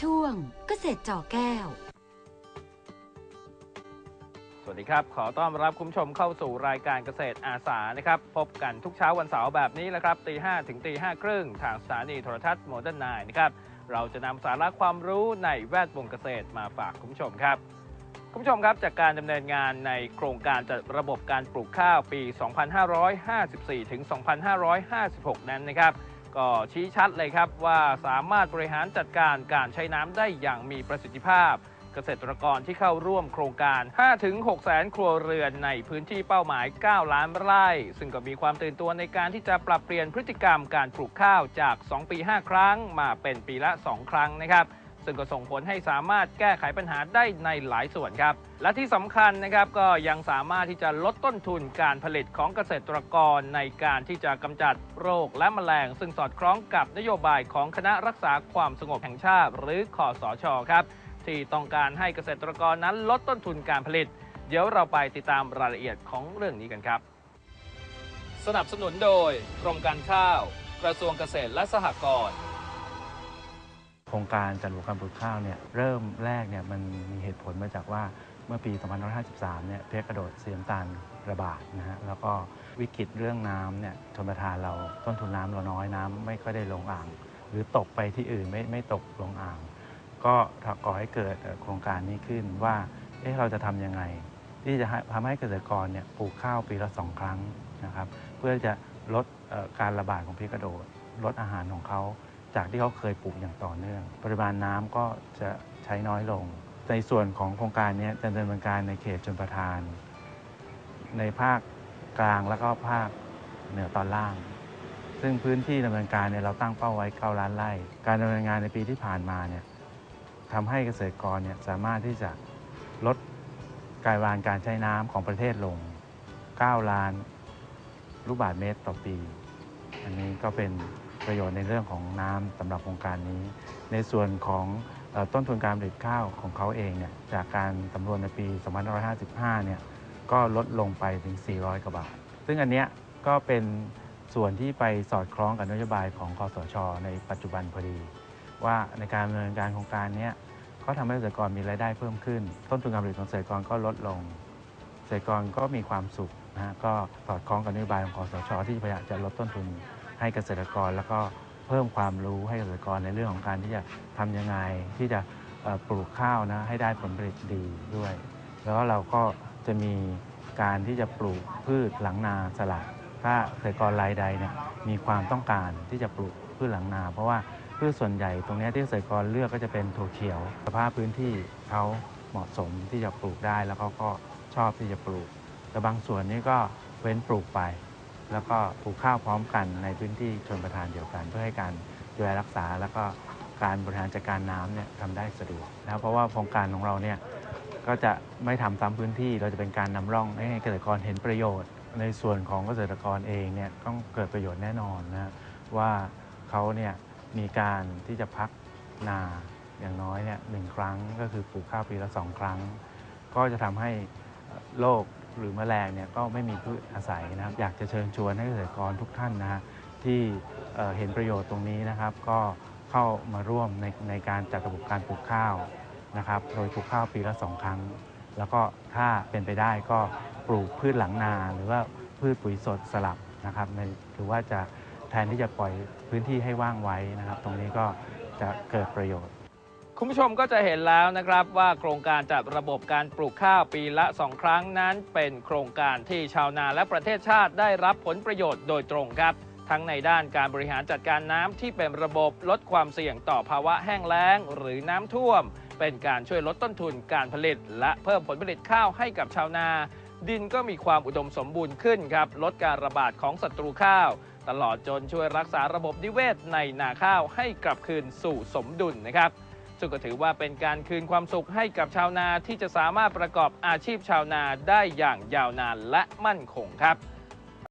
ช่วงเกษตรจอแก้ว สวัสดีครับ ขอต้อนรับคุณผู้ชมเข้าสู่รายการเกษตรอาสานะครับ พบกันทุกเช้าวันเสาร์แบบนี้แหละครับตีห้ถึงตีห้าครึ่งทางสถานีโทรทัศน์โมเดิร์นไนนะครับ เราจะนำสาระความรู้ในแวดวงเกษตรมาฝากคุณผู้ชมครับคุณผู้ชมครับจากการดำเนินงานในโครงการจัดระบบการปลูกข้าวปี 2554 ถึง 2556 นั้นนะครับ ก็ชี้ชัดเลยครับว่าสามารถบริหารจัดการการใช้น้ำได้อย่างมีประสิทธิภาพ เกษตรกรที่เข้าร่วมโครงการ 5-6 แสนครัวเรือนในพื้นที่เป้าหมาย 9 ล้านไร่ ซึ่งก็มีความตื่นตัวในการที่จะปรับเปลี่ยนพฤติกรรมการปลูกข้าวจาก 2 ปี 5 ครั้ง มาเป็นปีละ 2 ครั้งนะครับ ซึ่งก็ส่งผลให้สามารถแก้ไขปัญหาได้ในหลายส่วนครับ และที่สำคัญนะครับก็ยังสามารถที่จะลดต้นทุนการผลิตของเกษตรกรในการที่จะกำจัดโรคและแมลง ซึ่งสอดคล้องกับนโยบายของคณะรักษาความสงบแห่งชาติ หรือคอสชครับที่ต้องการให้เกษตรกรนั้นลดต้นทุนการผลิต เดี๋ยวเราไปติดตามรายละเอียดของเรื่องนี้กันครับ สนับสนุนโดยกรมการข้าว กระทรวงเกษตรและสหกรณ์ โครงการจัดระบบการปลูกข้าวเนี่ยเริ่มแรกเนี่ยมันมีเหตุผลมาจากว่าเมื่อปี 2553 เนี่ยเพชรกระโดดเสียมตาลระบาดนะฮะแล้วก็วิกฤตเรื่องน้ำเนี่ยชนประทานเราต้นทุนน้ำเราน้อยน้ำไม่ค่อยได้ลงอ่าง หรือตกไปที่อื่นไม่ไม่ตกลงอ่าง ก็ก่อให้เกิดโครงการนี้ขึ้นว่าเอ๊ะเราจะทำยังไง ที่จะทำให้เกษตรกรเนี่ยปลูกข้าวปีละสองครั้งนะครับเพื่อจะลดการระบาดของเพชรกระโดดลดอาหารของเขา จากที่เขาเคยปลูกอย่างต่อเนื่อง ปริมาณน้ำก็จะใช้น้อยลง ในส่วนของโครงการนี้จะดำเนินการในเขตชนประทาน ในภาคกลางแล้วก็ภาคเหนือตอนล่าง ซึ่งพื้นที่ดำเนินการเนี่ยเราตั้งเป้าไว้ 9 ล้านไร่ การดำเนินงานในปีที่ผ่านมาเนี่ยทำให้เกษตรกรเนี่ยสามารถที่จะลดการวานการใช้น้ำของประเทศลง 9 ล้านลูกบาศก์เมตรต่อปี อันนี้ก็เป็น ประโยชน์ในเรื่องของน้ำสำหรับโครงการนี้ ในส่วนของต้นทุนการผลิตข้าวของเขาเองเนี่ยจากการสำรวจในปี2555 เนี่ยก็ลดลงไปถึง 400 กว่าบาท ซึ่งอันเนี้ยก็เป็นส่วนที่ไปสอดคล้องกับนโยบายของคอสช ในปัจจุบันพอดี ว่าในการดำเนินการโครงการเนี้ยก็ทำให้เกษตรกรมีรายได้เพิ่มขึ้น ต้นทุนการผลิตของเกษตรกรก็ลดลงเกษตรกรก็มีความสุขนะฮะก็สอดคล้องกับนโยบายของคอสช ที่พยายามจะลดต้นทุน ให้เกษตรกร แล้วก็เพิ่มความรู้ให้เกษตรกรในเรื่องของการที่จะทำยังไงที่จะปลูกข้าวนะให้ได้ผลผลิตดีด้วย แล้วเราก็จะมีการที่จะปลูกพืชหลังนาสลัดถ้าเกษตรกรรายใดเนี่ยมีความต้องการที่จะปลูกพืชหลังนา เพราะว่าพืชส่วนใหญ่ตรงนี้ที่เกษตรกรเลือกก็จะเป็นถั่วเขียว สภาพพื้นที่เขาเหมาะสมที่จะปลูกได้แล้วเขาก็ชอบที่จะปลูก แต่บางส่วนนี้ก็เว้นปลูกไป แล้วก็ปลูกข้าวพร้อมกันในพื้นที่ชนประทานเดียวกัน เพื่อให้การดูแลรักษา แล้วก็การบริหารจัดการน้ำเนี่ยทำได้สะดวกนะครับเพราะว่าโครงการของเราเนี่ยก็จะไม่ทำซ้ำพื้นที่เราจะเป็นการนำร่องให้เกษตรกรเห็นประโยชน์ ในส่วนของเกษตรกรเองเนี่ยต้องเกิดประโยชน์แน่นอนนะว่าเขาเนี่ยมีการที่จะพักนาอย่างน้อยเนี่ยหนึ่งครั้งก็คือปลูกข้าวปีละสองครั้ง ก็จะทำให้โรค หรือแมลงเนี่ยก็ไม่มีพืชอาศัยนะครับ อยากจะเชิญชวนให้เกษตรกรทุกท่านนะฮะที่เอ่อเห็นประโยชน์ตรงนี้นะครับ ก็เข้ามาร่วมในในการจัดระบบการปลูกข้าวนะครับ โดยปลูกข้าวปีละสองครั้ง แล้วก็ถ้าเป็นไปได้ก็ปลูกพืชหลังนา หรือว่าพืชปุ๋ยสดสลับนะครับในหรือว่าจะแทนที่จะปล่อยพื้นที่ให้ว่างไว้นะครับ ตรงนี้ก็จะเกิดประโยชน์ คุณผู้ชมก็จะเห็นแล้วนะครับว่าโครงการจัดระบบการปลูกข้าวปีละ 2 ครั้งนั้น เป็นโครงการที่ชาวนาและประเทศชาติได้รับผลประโยชน์โดยตรงครับ ทั้งในด้านการบริหารจัดการน้ำที่เป็นระบบลดความเสี่ยงต่อภาวะแห้งแล้ง หรือน้ำท่วม เป็นการช่วยลดต้นทุนการผลิต และเพิ่มผลผลิตข้าวให้กับชาวนา ดินก็มีความอุดมสมบูรณ์ขึ้นครับลดการระบาดของศัตรูข้าว ตลอดจนช่วยรักษาระบบนิเวศในนาข้าวให้กลับคืนสู่สมดุลนะครับ ซึ่งก็ถือว่าเป็นการคืนความสุขให้กับชาวนาที่จะสามารถประกอบอาชีพชาวนาได้อย่างยาวนานและมั่นคงครับ